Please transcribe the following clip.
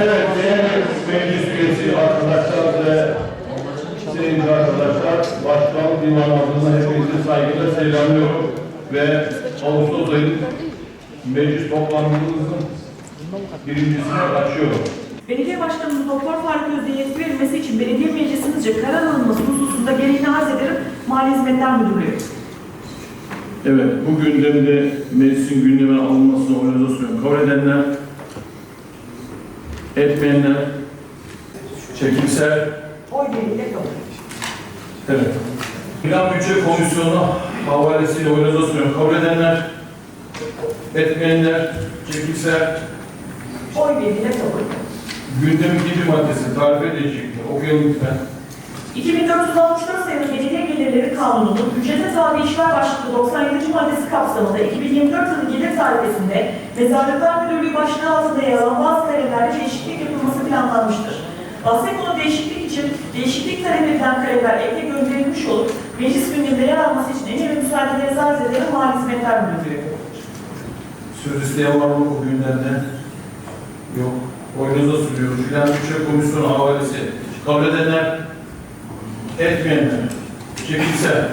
Evet, değerli meclis üyesi arkadaşlar ve sevgili arkadaşlar, Başkan Divan adına hepinizi saygıyla selamlıyorum ve Ağustos ayı meclis toplantımızın birincisini açıyorum. Belediye Başkanımız Doktor Faruk Özdeğ'e yetki verilmesi için belediye meclisimizce karar alınması hususunda gereğini arz ederim Mali Hizmetler Müdürlüğü. Evet, bu gündemde meclisin gündeme alınmasını organizasyon kabul edenler, etmeyenler, çekimser, Oy birliğiyle kabul. Evet. Plan Bütçe Komisyonu havalesiyle organizasyonu kabul edenler, etmeyenler, çekimser, Oy birliğiyle kabul. gündemin ikinci maddesi tarif edecektir. Okuyalım lütfen. 2464 sayılı Belediye Gelirleri Kanunu'nun ücrete tabi başlıklı 97. maddesi kapsamında 2024 yılı gelir tarifesinde Mezarlıklar Müdürlüğü başlığı altında yer alan bazı karelerde değişiklik yapılması planlanmıştır. Bahse konu değişiklik için değişiklik talep edilen kareler ekle gönderilmiş olup meclis gündeminde yer alması için en iyi müsaadeleri arz ederim Mali Hizmetler Müdürlüğü. Söz var mı bu günlerde? Yok. Oyunuza sunuyorum. Plan Bütçe Komisyonu havalesi kabul edenler, etmeyenler, çekimser,